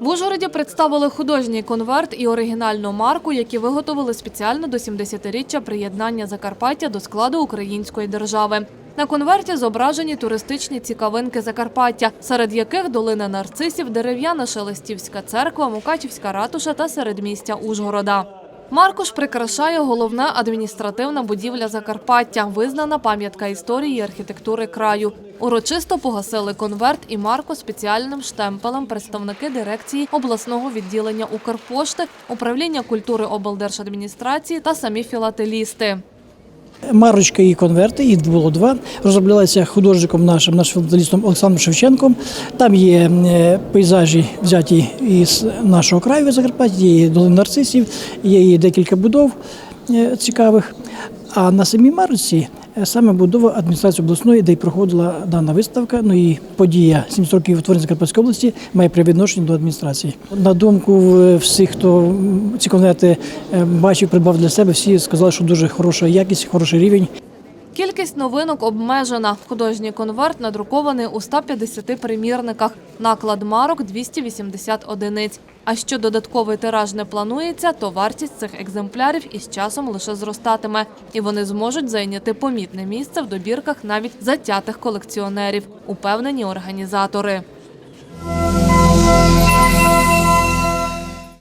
В Ужгороді представили художній конверт і оригінальну марку, які виготовили спеціально до 70-річчя приєднання Закарпаття до складу української держави. На конверті зображені туристичні цікавинки Закарпаття, серед яких долина нарцисів, дерев'яна Шелестівська церква, Мукачівська ратуша та середмістя Ужгорода. Маркуш прикрашає головна адміністративна будівля Закарпаття, визнана пам'ятка історії і архітектури краю. Урочисто погасили конверт і марку спеціальним штемпелем представники дирекції обласного відділення Укрпошти, управління культури облдержадміністрації та самі філателісти. Марочка і конверти, їх було два. Розроблялися художником нашим, нашим фотографістом Олександром Шевченком. Там є е, пейзажі, взяті із нашого краю Закарпаття, є долин нарцисів, є декілька будов цікавих. А на самій марочці е, саме будова адміністрації обласної, де й проходила дана виставка. Ну і подія 700 років утворення Закарпатської області має привідношення до адміністрації. На думку е, всіх, хто ці конверти е, бачив, придбав для себе, всі сказали, що дуже хороша якість, хороший рівень. Кількість новинок обмежена. Художній конверт надрукований у 150 примірниках. Наклад марок 280 одиниць. А що додатковий тираж не планується, то вартість цих екземплярів із часом лише зростатиме, і вони зможуть зайняти помітне місце в добірках навіть затятих колекціонерів, упевнені організатори.